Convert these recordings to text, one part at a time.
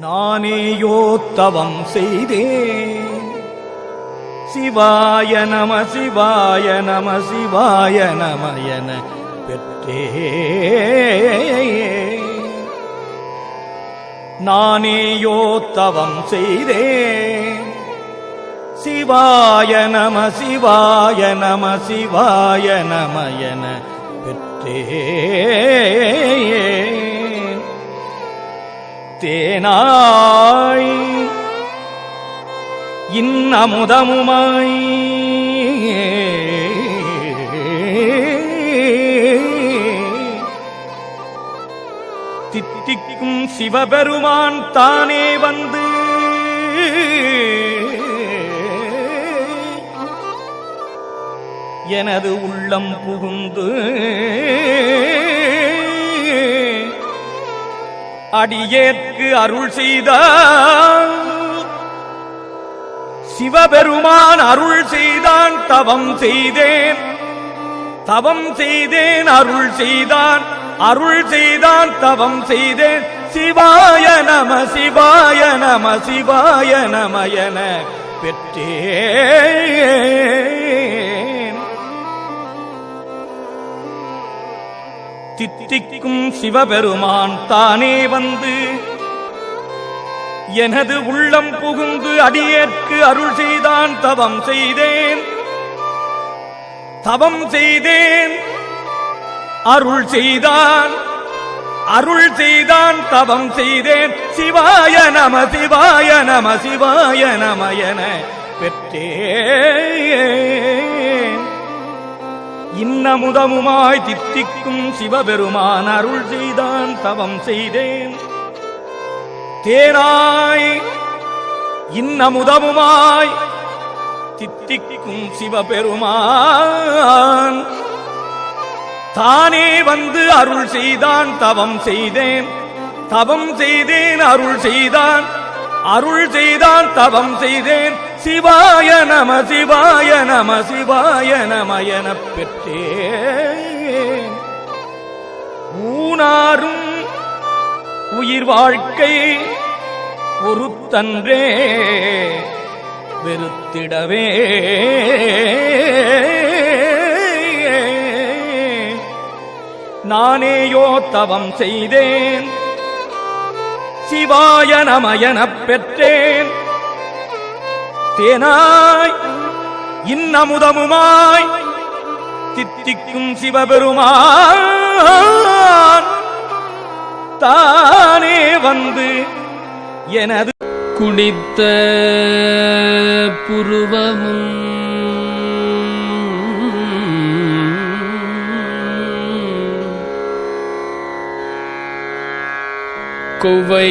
நானேயோ தவம் செய்தேன். சிவாய நம சிவாய நம சிவாய நம என பெற்றே நானேயோ தவம் செய்தேன். சிவாய நம சிவாய நம சிவாய நம என பெற்றே தேனாய். இன்னமுதமுமாய். தித்திக்கும் சிவபெருமான் தானே வந்து. எனது உள்ளம் புகுந்து அடியேற்கு அருள் செய்த சிவபெருமான் அருள் செய்தான் தவம் செய்தேன். தவம் செய்தேன் அருள் செய்தான். அருள் செய்தான் தவம் செய்தேன். சிவாய நம சிவாய நம சிவாய நம என தித்திக்கும் சிவபெருமான் தானே வந்து எனது உள்ளம் புகுந்து அடியேற்கு அருள் செய்தான் தவம் செய்தேன். தவம் செய்தேன். அருள் செய்தான். அருள் செய்தான் தவம் செய்தேன். சிவாய நம சிவாய நம சிவாய நம என பெற்றேன். இன்னமுதமுமாய் தித்திக்கும் சிவபெருமான் அருள் செய்தான் தவம் செய்தேன். தேனாய் இன்னமுதமுமாய் தித்திக்கும் சிவபெருமான் தானே வந்து அருள் செய்தான் தவம் செய்தேன். தவம் செய்தேன் அருள் செய்தான் அருள் செய்தான் தவம் செய்தேன். சிவாய நம சிவாய நம சிவாய நம எனப் பெற்றேன். ஊனாரும் உயிர் வாழ்க்கை பொறுத்தன்றே வெறுத்திடவே. நானேயோ தவம் செய்தேன். சிவாய நம எனப் பெற்றேன். தேனாய் இன்னமுதமுமாய் தித்திக்கும் சிவபெருமான் தானே வந்து எனது குடித்த புருவமும் கொவை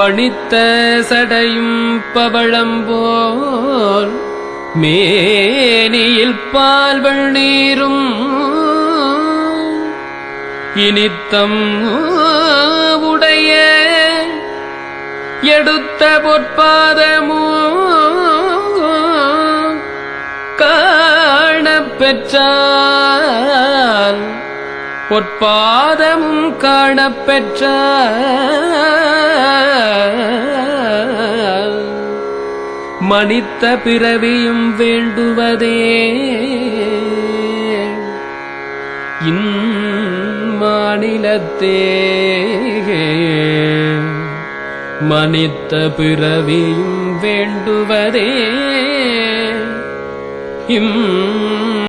பணித்த சடையும் பவளம்போல் மேனியில் பால்வள் நீரும். இனித்தம் உடைய எடுத்த பொற்பாதமோ காணப் பெற்றால் பொற்பாதமும் காணப்பெற்ற பெற்றால் மனித்த பிறவியும் வேண்டுவதே. இன்மாநிலத்தே மனித்த பிறவியும் வேண்டுவதே. இம்